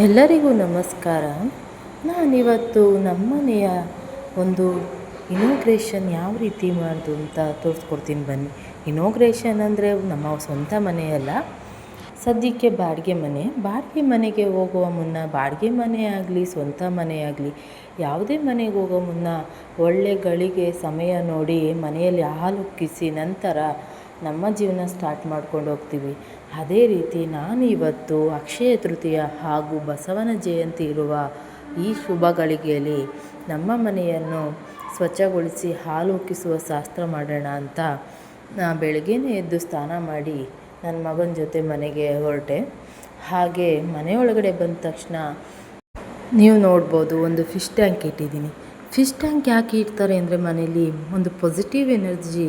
ಎಲ್ಲರಿಗೂ ನಮಸ್ಕಾರ. ನಾನಿವತ್ತು ನಮ್ಮನೆಯ ಒಂದು ಇನೋಗ್ರೇಷನ್ ಯಾವ ರೀತಿ ಮಾಡೋದು ಅಂತ ತೋರಿಸ್ಕೊಡ್ತೀನಿ ಬನ್ನಿ. ಇನೋಗ್ರೇಷನ್ ಅಂದರೆ ನಮ್ಮ ಸ್ವಂತ ಮನೆಯಲ್ಲ ಸದ್ಯಕ್ಕೆ ಬಾಡಿಗೆ ಮನೆ. ಬಾಡಿಗೆ ಮನೆಗೆ ಹೋಗುವ ಮುನ್ನ ಬಾಡಿಗೆ ಮನೆ ಆಗಲಿ, ಸ್ವಂತ ಮನೆ ಆಗಲಿ, ಯಾವುದೇ ಮನೆಗೆ ಹೋಗೋ ಮುನ್ನ ಒಳ್ಳೆ ಗಳಿಗೆ ಸಮಯ ನೋಡಿ ಮನೆಯಲ್ಲಿ ಹಾಲುಕ್ಕಿಸಿ ನಂತರ ನಮ್ಮ ಜೀವನ ಸ್ಟಾರ್ಟ್ ಮಾಡ್ಕೊಂಡು ಹೋಗ್ತೀವಿ. ಅದೇ ರೀತಿ ನಾನು ಇವತ್ತು ಅಕ್ಷಯ ತೃತೀಯ ಹಾಗೂ ಬಸವನ ಜಯಂತಿ ಇರುವ ಈ ಶುಭ ಗಳಿಗೆಯಲ್ಲಿ ನಮ್ಮ ಮನೆಯನ್ನು ಸ್ವಚ್ಛಗೊಳಿಸಿ ಹಾಲು ಉಕ್ಕಿಸುವ ಶಾಸ್ತ್ರ ಮಾಡೋಣ ಅಂತ ನಾ ಬೆಳಗ್ಗೆನೇ ಎದ್ದು ಸ್ನಾನ ಮಾಡಿ ನನ್ನ ಮಗನ ಜೊತೆ ಮನೆಗೆ ಹೊರಟೆ. ಹಾಗೆ ಮನೆಯೊಳಗಡೆ ಬಂದ ತಕ್ಷಣ ನೀವು ನೋಡ್ಬೋದು ಒಂದು ಫಿಶ್ ಟ್ಯಾಂಕ್ ಇಟ್ಟಿದ್ದೀನಿ. ಫಿಶ್ ಟ್ಯಾಂಕ್ ಯಾಕೆ ಇಡ್ತಾರೆ ಅಂದರೆ ಮನೇಲಿ ಒಂದು ಪಾಸಿಟಿವ್ ಎನರ್ಜಿ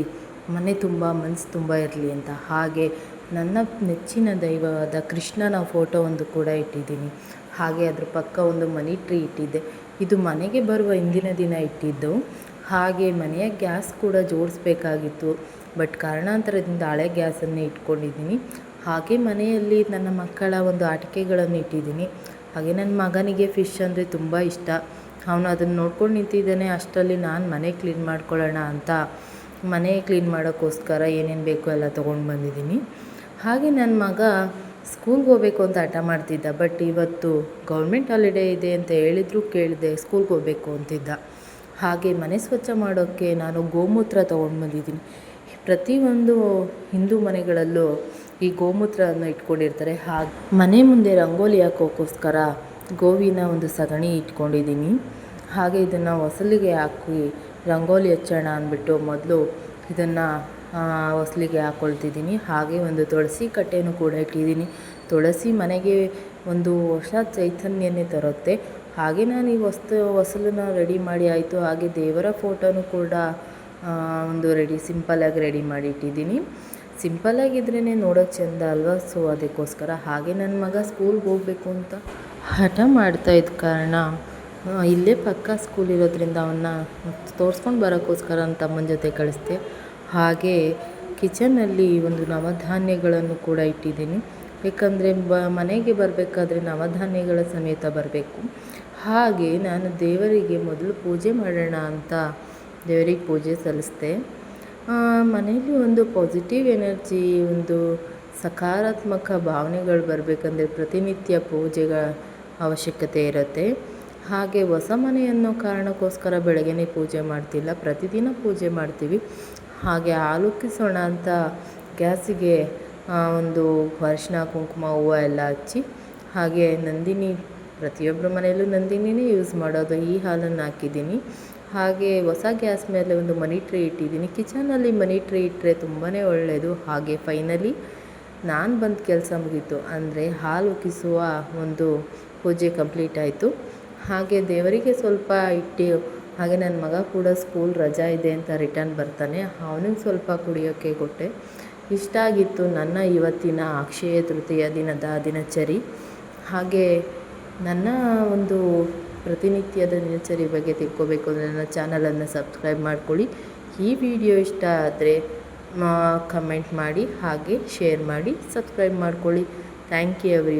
ಮನೆ ತುಂಬ ಮನಸ್ಸು ತುಂಬ ಇರಲಿ ಅಂತ. ಹಾಗೆ ನನ್ನ ನೆಚ್ಚಿನ ದೈವವಾದ ಕೃಷ್ಣನ ಫೋಟೋ ಒಂದು ಕೂಡ ಇಟ್ಟಿದ್ದೀನಿ. ಹಾಗೆ ಅದ್ರ ಪಕ್ಕ ಒಂದು ಮನಿ ಟ್ರೀ ಇಟ್ಟಿದ್ದೆ. ಇದು ಮನೆಗೆ ಬರುವ ಹಿಂದಿನ ದಿನ ಇಟ್ಟಿದ್ದು. ಹಾಗೆ ಮನೆಯ ಗ್ಯಾಸ್ ಕೂಡ ಜೋಡಿಸ್ಬೇಕಾಗಿತ್ತು. ಬಟ್ ಕಾರಣಾಂತರದಿಂದ ಹಳೆ ಗ್ಯಾಸನ್ನೇ ಇಟ್ಕೊಂಡಿದ್ದೀನಿ. ಹಾಗೆ ಮನೆಯಲ್ಲಿ ನನ್ನ ಮಕ್ಕಳ ಒಂದು ಆಟಿಕೆಗಳನ್ನು ಇಟ್ಟಿದ್ದೀನಿ. ಹಾಗೆ ನನ್ನ ಮಗನಿಗೆ ಫಿಶ್ ಅಂದರೆ ತುಂಬ ಇಷ್ಟ. ಅವನು ಅದನ್ನು ನೋಡ್ಕೊಂಡು ನಿಂತಿದ್ದಾನೆ. ಅಷ್ಟರಲ್ಲಿ ನಾನು ಮನೆ ಕ್ಲೀನ್ ಮಾಡ್ಕೊಳ್ಳೋಣ ಅಂತ. ಮನೆ ಕ್ಲೀನ್ ಮಾಡೋಕ್ಕೋಸ್ಕರ ಏನೇನು ಬೇಕು ಎಲ್ಲ ತೊಗೊಂಡು ಬಂದಿದ್ದೀನಿ. ಹಾಗೆ ನನ್ನ ಮಗ ಸ್ಕೂಲ್ಗೆ ಹೋಗ್ಬೇಕು ಅಂತ ಹಠ ಮಾಡ್ತಿದ್ದ, ಬಟ್ ಇವತ್ತು ಗೌರ್ಮೆಂಟ್ ಹಾಲಿಡೇ ಇದೆ ಅಂತ ಹೇಳಿದ್ರು ಕೇಳಿದೆ ಸ್ಕೂಲ್ಗೆ ಹೋಗ್ಬೇಕು ಅಂತಿದ್ದ. ಹಾಗೆ ಮನೆ ಸ್ವಚ್ಛ ಮಾಡೋಕ್ಕೆ ನಾನು ಗೋಮೂತ್ರ ತೊಗೊಂಡು ಬಂದಿದ್ದೀನಿ. ಪ್ರತಿಯೊಂದು ಹಿಂದೂ ಮನೆಗಳಲ್ಲೂ ಈ ಗೋಮೂತ್ರವನ್ನು ಇಟ್ಕೊಂಡಿರ್ತಾರೆ. ಹಾಗೆ ಮನೆ ಮುಂದೆ ರಂಗೋಲಿ ಹಾಕೋಕ್ಕೋಸ್ಕರ ಗೋವಿನ ಒಂದು ಸಗಣಿ ಇಟ್ಕೊಂಡಿದ್ದೀನಿ. ಹಾಗೆ ಇದನ್ನು ಹೊಸಲಿಗೆ ಹಾಕಿ ರಂಗೋಲಿ ಹಚ್ಚೋಣ ಅಂದ್ಬಿಟ್ಟು ಮೊದಲು ಇದನ್ನು ಹೊಸ್ಲಿಗೆ ಹಾಕ್ಕೊಳ್ತಿದ್ದೀನಿ ಹಾಗೆ ಒಂದು ತುಳಸಿ ಕಟ್ಟೆನೂ ಕೂಡ ಇಟ್ಟಿದ್ದೀನಿ. ತುಳಸಿ ಮನೆಗೆ ಒಂದು ಹೊಸ ಚೈತನ್ಯನೇ ತರುತ್ತೆ. ಹಾಗೆ ನಾನು ಈ ವಸ್ತು ಹೊಸಲನ್ನ ರೆಡಿ ಮಾಡಿ ಆಯಿತು. ಹಾಗೆ ದೇವರ ಫೋಟೋನು ಕೂಡ ಒಂದು ರೆಡಿ ಸಿಂಪಲಾಗಿ ರೆಡಿ ಮಾಡಿ ಇಟ್ಟಿದ್ದೀನಿ. ಸಿಂಪಲಾಗಿದ್ರೇ ನೋಡೋಕ್ಕೆ ಚೆಂದ ಅಲ್ವಾ? ಸೊ ಅದಕ್ಕೋಸ್ಕರ ಹಾಗೆ ನನ್ನ ಮಗ ಸ್ಕೂಲ್ಗೆ ಹೋಗಬೇಕು ಅಂತ ಹಠ ಮಾಡ್ತಾ ಇದ್ದ ಕಾರಣ ಇಲ್ಲೇ ಪಕ್ಕ ಸ್ಕೂಲ್ ಇರೋದ್ರಿಂದ ಅವನ್ನ ತೋರಿಸ್ಕೊಂಡು ಬರೋಕ್ಕೋಸ್ಕರ ನನ್ನ ತಮ್ಮನ ಜೊತೆ ಕಳಿಸ್ದೆ. ಹಾಗೆ ಕಿಚನಲ್ಲಿ ಒಂದು ನವಧಾನ್ಯಗಳನ್ನು ಕೂಡ ಇಟ್ಟಿದ್ದೀನಿ. ಏಕೆಂದರೆ ಬ, ಮನೆಗೆ ಬರಬೇಕಾದ್ರೆ ನವಧಾನ್ಯಗಳ ಸಮೇತ ಬರಬೇಕು. ಹಾಗೆ ನಾನು ದೇವರಿಗೆ ಮೊದಲು ಪೂಜೆ ಮಾಡೋಣ ಅಂತ ದೇವರಿಗೆ ಪೂಜೆ ಸಲ್ಲಿಸಿದೆ. ಮನೆಯಲ್ಲಿ ಒಂದು ಪಾಸಿಟಿವ್ ಎನರ್ಜಿ ಒಂದು ಸಕಾರಾತ್ಮಕ ಭಾವನೆಗಳು ಬರಬೇಕಂದ್ರೆ ಪ್ರತಿನಿತ್ಯ ಪೂಜೆಗಳ ಅವಶ್ಯಕತೆ ಇರುತ್ತೆ. ಹಾಗೆ ಹೊಸ ಮನೆ ಅನ್ನೋ ಕಾರಣಕ್ಕೋಸ್ಕರ ಬೆಳಗ್ಗೆನೇ ಪೂಜೆ ಮಾಡ್ತಿಲ್ಲ. ಪ್ರತಿದಿನ ಪೂಜೆ ಮಾಡ್ತೀವಿ. ಹಾಗೆ ಆಲೋಕಿಸೋಣ ಅಂತ ಗ್ಯಾಸಿಗೆ ಒಂದು ಅರಿಶಿನ, ಕುಂಕುಮ, ಹೂವು ಎಲ್ಲ ಹಚ್ಚಿ, ಹಾಗೆ ನಂದಿನಿ ಪ್ರತಿಯೊಬ್ಬರ ಮನೆಯಲ್ಲೂ ನಂದಿನಿನೇ ಯೂಸ್ ಮಾಡೋದು. ಈ ಹಾಲನ್ನು ಹಾಕಿದ್ದೀನಿ. ಹಾಗೆ ಹೊಸ ಗ್ಯಾಸ್ ಮೇಲೆ ಒಂದು ಮನಿ ಟ್ರೇ ಇಟ್ಟಿದ್ದೀನಿ. ಕಿಚನಲ್ಲಿ ಮನಿ ಟ್ರೇ ಇಟ್ಟರೆ ತುಂಬಾ ಒಳ್ಳೆಯದು ಹಾಗೆ ಫೈನಲಿ ನಾನು ಬಂದು ಕೆಲಸ ಮುಗೀತು. ಅಂದರೆ ಹಾಲು ಉಕ್ಕಿಸುವ ಒಂದು ಪೂಜೆ ಕಂಪ್ಲೀಟ್ ಆಯಿತು. ಹಾಗೆ ದೇವರಿಗೆ ಸ್ವಲ್ಪ ಇಟ್ಟು, ಹಾಗೆ ನನ್ನ ಮಗ ಕೂಡ ಸ್ಕೂಲ್ ರಜಾ ಇದೆ ಅಂತ ರಿಟರ್ನ್ ಬರ್ತಾನೆ, ಅವನಿಗೆ ಸ್ವಲ್ಪ ಕುಡಿಯೋಕ್ಕೆ ಕೊಟ್ಟೆ. ಇಷ್ಟ ಆಗಿತ್ತು ನನ್ನ ಇವತ್ತಿನ ಅಕ್ಷಯ ತೃತೀಯ ದಿನದ ದಿನಚರಿ. ಹಾಗೆ ನನ್ನ ಒಂದು ಪ್ರತಿನಿತ್ಯದ ದಿನಚರಿ ಬಗ್ಗೆ ತಿಳ್ಕೊಬೇಕು ಅಂದರೆ ನನ್ನ ಚಾನಲನ್ನು ಸಬ್ಸ್ಕ್ರೈಬ್ ಮಾಡ್ಕೊಳ್ಳಿ. ಈ ವಿಡಿಯೋ ಇಷ್ಟ ಆದರೆ ಕಮೆಂಟ್ ಮಾಡಿ, ಹಾಗೆ ಶೇರ್ ಮಾಡಿ ಸಬ್ಸ್ಕ್ರೈಬ್ ಮಾಡ್ಕೊಳ್ಳಿ. Thank you every